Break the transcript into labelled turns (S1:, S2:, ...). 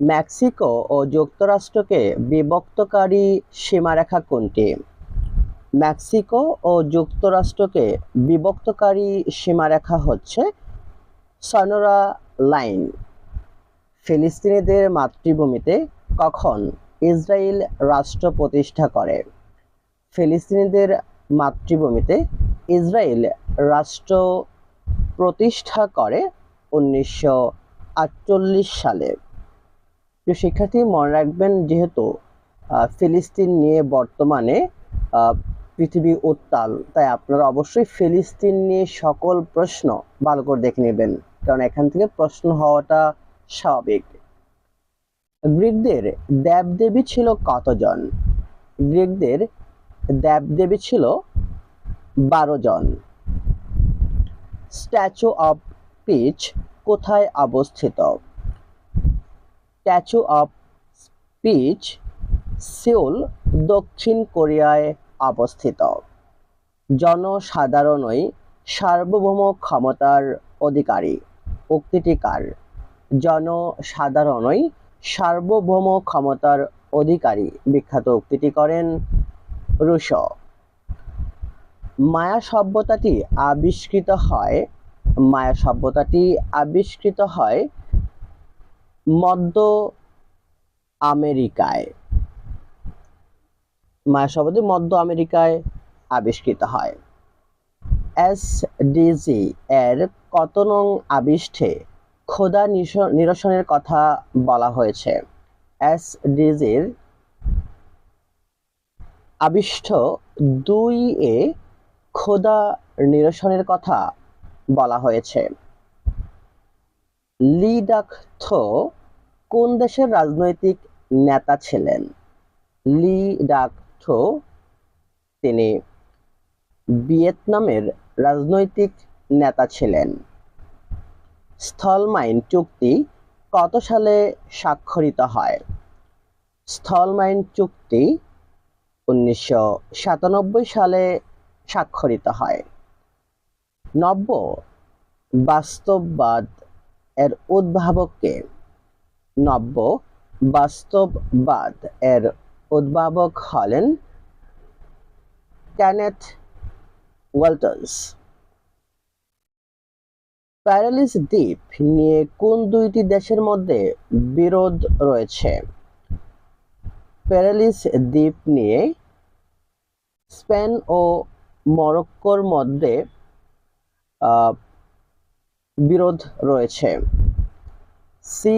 S1: Mexico ও যুক্তরাষ্ট্রকে বিভক্তকারী সীমারেখা কোনটি? মেক্সিকো ও যুক্তরাষ্ট্রকে বিভক্তকারী সীমারেখা হচ্ছে সনোরা লাইন। ফিলিস্তিনিদের মাতৃভূমিতে কখন ইসরায়েল রাষ্ট্র প্রতিষ্ঠা করে? ফিলিস্তিনিদের মাতৃভূমিতে ইসরায়েল রাষ্ট্র প্রতিষ্ঠা করে উনিশশো আটচল্লিশ সালে। প্রিয় শিক্ষার্থী মনে রাখবেন যেহেতু ফিলিস্তিন নিয়ে বর্তমানে পৃথিবী উত্তাল, তাই আপনারা অবশ্যই ফিলিস্তিন নিয়ে সকল প্রশ্ন ভালো করে দেখে নেবেন। কারণ এখান থেকে প্রশ্ন হওয়াটা স্বাভাবিক। গ্রিকদের দেবদেবী ছিল কতজন? গ্রিকদের দেবদেবী ছিল বারো জন। স্ট্যাচু অফ পিচ কোথায় অবস্থিত? স্ট্যাচু অফ পিচ সিউল দক্ষিণ কোরিয়ায় অবস্থিত। জনসাধারণই সার্বভৌম ক্ষমতার অধিকারী। উক্তিটি কার? জনসাধারণই সার্বভৌম ক্ষমতার অধিকারী। বিখ্যাত উক্তিটি করেন রুশ। মায়া সভ্যতাটি আবিষ্কৃত হয় মায়া সভ্যতাটি আবিষ্কৃত হয় মধ্য আমেরিকায়। মায়া সভ্যতাটি মধ্য আমেরিকায় আবিষ্কৃত হয়। এসডিজি এর কত নং আবিষ্ঠে নিস- নিরসনের কথা বলা হয়েছে। এসডিজির আবিষ্ঠ দুই এ ক্ষুধা নিরসনের কথা বলা হয়েছে। লি কোন দেশের রাজনৈতিক নেতা ছিলেন? লি তিনি ভিয়েতনামের রাজনৈতিক নেতা ছিলেন। স্থলমাইন চুক্তি কত সালে স্বাক্ষরিত হয়? স্থলমাইন চুক্তি উনিশশো সাতানব্বই সালে স্বাক্ষরিত হয়। নব্য বাস্তববাদ এর উদ্ভাবককে নব্য বাস্তববাদ এর উদ্ভাবক হলেন ক্যানেথ ওয়াল্টার্স প্যারালিস দ্বীপ নিয়ে কোন দুইটি দেশের মধ্যে বিরোধ রয়েছে? প্যারালিস দ্বীপ নিয়ে স্পেন ও মরক্কোর মধ্যে বিরোধ রয়েছে। সি